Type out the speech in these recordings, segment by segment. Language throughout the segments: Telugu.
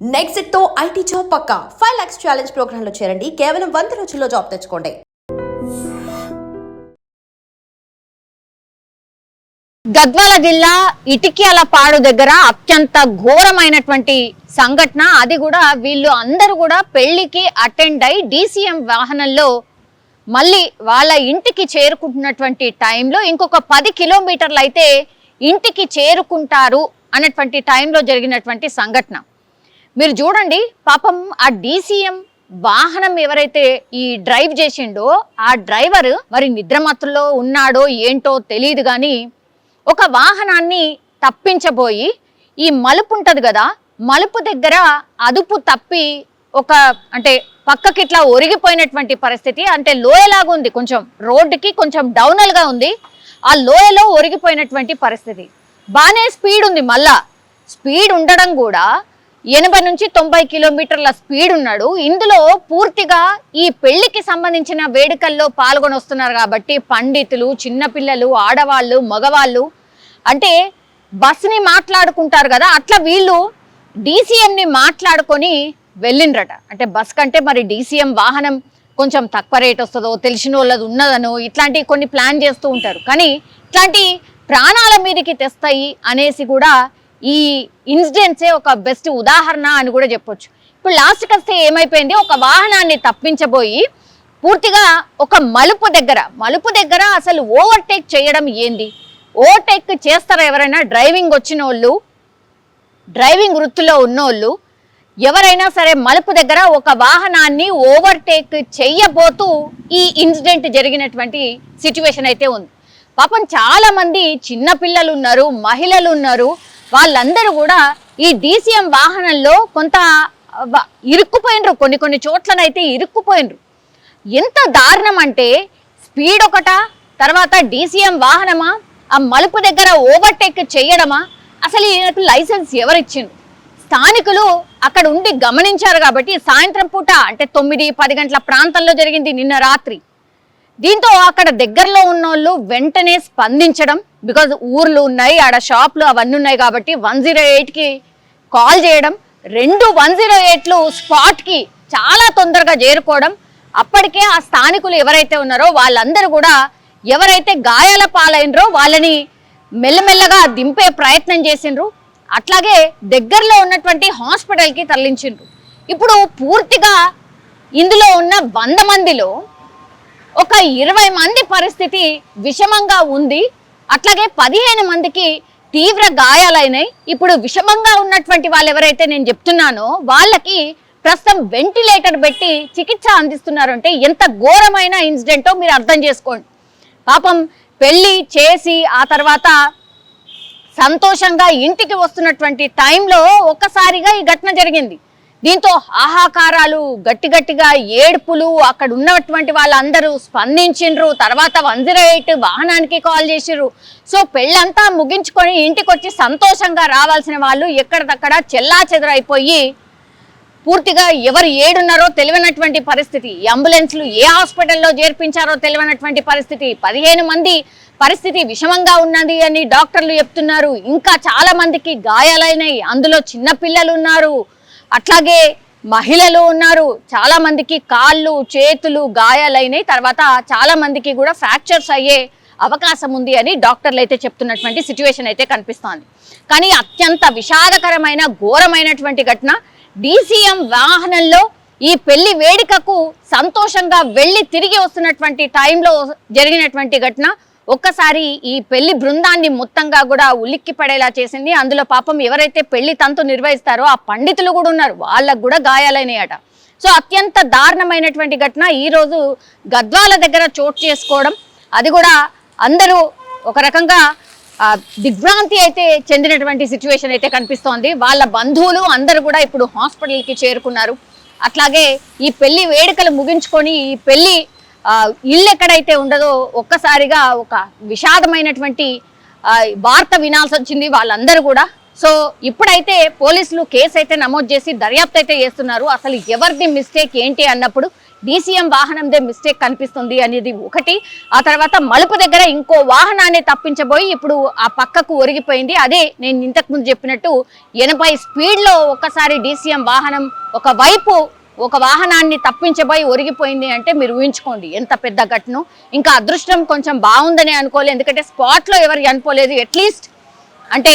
నెక్స్ట్తో ఐటీ జాబ్ పక్క. ఫైవ్ లాక్స్ ఛాలెంజ్ ప్రోగ్రామ్లో చేరండి. కేవలం వంద రోజుల్లో జాబ్ తెచ్చుకోండి. గద్వాల జిల్లా ఇటిక్యాల పాడు దగ్గర అత్యంత ఘోరమైనటువంటి సంఘటన. అది కూడా వీళ్ళు అందరూ కూడా పెళ్ళికి అటెండ్ అయి డీసీఎం వాహనంలో మళ్ళీ వాళ్ళ ఇంటికి చేరుకుంటున్నటువంటి టైంలో ఇంకొక పది కిలోమీటర్లు అయితే ఇంటికి చేరుకుంటారు అన్నటువంటి టైంలో జరిగినటువంటి సంఘటన. మీరు చూడండి పాపం ఆ డీసీఎం వాహనం ఎవరైతే ఈ డ్రైవ్ చేసిండో ఆ డ్రైవర్ మరి నిద్రమత్తులో ఉన్నాడో ఏంటో తెలియదు కానీ ఒక వాహనాన్ని తప్పించబోయి ఈ మలుపు ఉంటుంది కదా మలుపు దగ్గర అదుపు తప్పి ఒక అంటే పక్కకి ఇట్లా ఒరిగిపోయినటువంటి పరిస్థితి అంటే లోయలాగా ఉంది కొంచెం రోడ్డుకి కొంచెం డౌనల్గా ఉంది ఆ లోయలో ఒరిగిపోయినటువంటి పరిస్థితి. బాగానే స్పీడ్ ఉంది మళ్ళా. స్పీడ్ ఉండడం కూడా ఎనభై నుంచి తొంభై కిలోమీటర్ల స్పీడ్ ఉన్నాడు. ఇందులో పూర్తిగా ఈ పెళ్ళికి సంబంధించిన వేడుకల్లో పాల్గొని వస్తున్నారు కాబట్టి పండితులు చిన్నపిల్లలు ఆడవాళ్ళు మగవాళ్ళు అంటే బస్ని మాట్లాడుకుంటారు కదా అట్లా వీళ్ళు డీసీఎంని మాట్లాడుకొని వెళ్ళిండ్రట. అంటే బస్ కంటే మరి డీసీఎం వాహనం కొంచెం తక్కువ రేట్ వస్తుందో తెలిసిన వాళ్ళది ఉన్నదనో ఇట్లాంటివి కొన్ని ప్లాన్ చేస్తూ ఉంటారు. కానీ ఇట్లాంటి ప్రాణాల మీదకి తెస్తాయి అనేసి కూడా ఈ ఇన్సిడెంట్సే ఒక బెస్ట్ ఉదాహరణ అని కూడా చెప్పొచ్చు. ఇప్పుడు లాస్ట్కి వస్తే ఏమైపోయింది? ఒక వాహనాన్ని తప్పించబోయి పూర్తిగా ఒక మలుపు దగ్గర మలుపు దగ్గర అసలు ఓవర్టేక్ చేయడం ఏంది? ఓవర్టేక్ చేస్తారా ఎవరైనా? డ్రైవింగ్ వచ్చిన వాళ్ళు డ్రైవింగ్ వృత్తిలో ఉన్నోళ్ళు ఎవరైనా సరే మలుపు దగ్గర ఒక వాహనాన్ని ఓవర్టేక్ చెయ్యబోతూ ఈ ఇన్సిడెంట్ జరిగినటువంటి సిచ్యువేషన్ అయితే ఉంది. పాపం చాలామంది చిన్నపిల్లలు ఉన్నారు మహిళలు ఉన్నారు వాళ్ళందరూ కూడా ఈ డీసీఎం వాహనంలో కొంత ఇరుక్కుపోయినరు. కొన్ని కొన్ని చోట్లనైతే ఇరుక్కుపోయినరు. ఎంత దారుణం అంటే స్పీడ్ ఒకట తర్వాత డీసీఎం వాహనమా ఆ మలుపు దగ్గర ఓవర్టేక్ చేయడమా అసలు ఈయనకు లైసెన్స్ ఎవరిచ్చిండు స్థానికులు అక్కడ ఉండి గమనించారు కాబట్టి సాయంత్రం పూట అంటే తొమ్మిది పది గంటల ప్రాంతంలో జరిగింది నిన్న రాత్రి. దీంతో అక్కడ దగ్గరలో ఉన్న వాళ్ళు వెంటనే స్పందించడం బికాజ్ ఊర్లు ఉన్నాయి ఆడ షాప్లు అవన్నీ ఉన్నాయి కాబట్టి వన్ జీరో ఎయిట్కి కాల్ చేయడం రెండు వన్ జీరో ఎయిట్లు స్పాట్కి చాలా తొందరగా చేరుకోవడం. అప్పటికే ఆ స్థానికులు ఎవరైతే ఉన్నారో వాళ్ళందరూ కూడా ఎవరైతే గాయాల పాలైనరో వాళ్ళని మెల్లమెల్లగా దింపే ప్రయత్నం చేసిండ్రు. అట్లాగే దగ్గరలో ఉన్నటువంటి హాస్పిటల్కి తరలించిండ్రు. ఇప్పుడు పూర్తిగా ఇందులో ఉన్న వంద మందిలో ఒక ఇరవై మంది పరిస్థితి విషమంగా ఉంది. అట్లాగే పదిహేను మందికి తీవ్ర గాయాలైనాయి. ఇప్పుడు విషమంగా ఉన్నటువంటి వాళ్ళు ఎవరైతే నేను చెప్తున్నానో వాళ్ళకి ప్రస్తుతం వెంటిలేటర్ పెట్టి చికిత్స అందిస్తున్నారు అంటే ఎంత ఘోరమైన ఇన్సిడెంటో మీరు అర్థం చేసుకోండి. పాపం పెళ్ళి చేసి ఆ తర్వాత సంతోషంగా ఇంటికి వస్తున్నటువంటి టైంలో ఒక్కసారిగా ఈ ఘటన జరిగింది. దీంతో ఆహాకారాలు గట్టి గట్టిగా ఏడుపులు అక్కడ ఉన్నటువంటి వాళ్ళందరూ స్పందించిండ్రు. తర్వాత వన్ జీరో ఎయిట్ వాహనానికి కాల్ చేసిర్రు సో పెళ్ళంతా ముగించుకొని ఇంటికి వచ్చి సంతోషంగా రావాల్సిన వాళ్ళు ఎక్కడిదక్కడ చెల్లా చెదరైపోయి పూర్తిగా ఎవరు ఏడున్నారో తెలియనటువంటి పరిస్థితి. అంబులెన్స్లు ఏ హాస్పిటల్లో చేర్పించారో తెలియనటువంటి పరిస్థితి. పదిహేను మంది పరిస్థితి విషమంగా ఉన్నది అని డాక్టర్లు చెప్తున్నారు. ఇంకా చాలా మందికి గాయాలైనాయి. అందులో చిన్నపిల్లలు ఉన్నారు అట్లాగే మహిళలు ఉన్నారు. చాలా మందికి కాళ్ళు చేతులు గాయాలైనాయి. తర్వాత చాలా మందికి కూడా ఫ్రాక్చర్స్ అయ్యే అవకాశం ఉంది అని డాక్టర్లు అయితే చెప్తున్నటువంటి సిచ్యువేషన్ అయితే కనిపిస్తోంది. కానీ అత్యంత విషాదకరమైన ఘోరమైనటువంటి ఘటన డీసీఎం వాహనంలో ఈ పెళ్ళి వేడుకకు సంతోషంగా వెళ్ళి తిరిగి వస్తున్నటువంటి టైంలో జరిగినటువంటి ఘటన. ఒక్కసారి ఈ పెళ్ళి బృందాన్ని మొత్తంగా కూడా ఉలిక్కి పడేలా చేసింది. అందులో పాపం ఎవరైతే పెళ్ళి తంతు నిర్వహిస్తారో ఆ పండితులు కూడా ఉన్నారు. వాళ్ళకు కూడా గాయాలైనాయట. సో అత్యంత దారుణమైనటువంటి ఘటన. ఈరోజు గద్వాల దగ్గర చోటు చేసుకోవడం. అది కూడా అందరూ ఒక రకంగా దిగ్భ్రాంతి అయితే చెందినటువంటి సిచ్యువేషన్ అయితే కనిపిస్తోంది. వాళ్ళ బంధువులు అందరూ కూడా ఇప్పుడు హాస్పిటల్కి చేరుకున్నారు. అట్లాగే ఈ పెళ్ళి వేడుకలు ముగించుకొని ఈ పెళ్ళి ఇల్లు ఎక్కడైతే ఉండదో ఒక్కసారిగా ఒక విషాదమైనటువంటి వార్త వినాల్సి వచ్చింది వాళ్ళందరూ కూడా. సో ఇప్పుడైతే పోలీసులు కేసు అయితే నమోదు చేసి దర్యాప్తు అయితే చేస్తున్నారు. అసలు ఎవరిది మిస్టేక్ ఏంటి అన్నప్పుడు డీసీఎం వాహనందే మిస్టేక్ కనిపిస్తుంది అనేది ఒకటి. ఆ తర్వాత మలుపు దగ్గర ఇంకో వాహనాన్ని తప్పించబోయి ఇప్పుడు ఆ పక్కకు ఒరిగిపోయింది. అదే నేను ఇంతకుముందు చెప్పినట్టు ఎనభై స్పీడ్లో ఒక్కసారి డీసీఎం వాహనం ఒక వైపు ఒక వాహనాన్ని తప్పించబోయి ఒరిగిపోయింది అంటే మీరు ఊహించుకోండి. ఎంత పెద్ద ఘటన. ఇంకా అదృష్టం కొంచెం బాగుందని అనుకోలేదు. ఎందుకంటే స్పాట్లో ఎవరు అనుకోలేదు అట్లీస్ట్ అంటే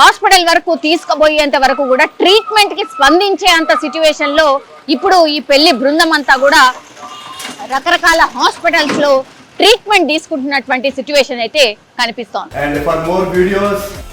హాస్పిటల్ వరకు తీసుకుపోయేంత వరకు కూడా ట్రీట్మెంట్కి స్పందించే అంత సిచ్యువేషన్లో ఇప్పుడు ఈ పెళ్ళి బృందం అంతా కూడా రకరకాల హాస్పిటల్స్లో ట్రీట్మెంట్ తీసుకుంటున్నటువంటి సిచ్యువేషన్ అయితే కనిపిస్తోంది.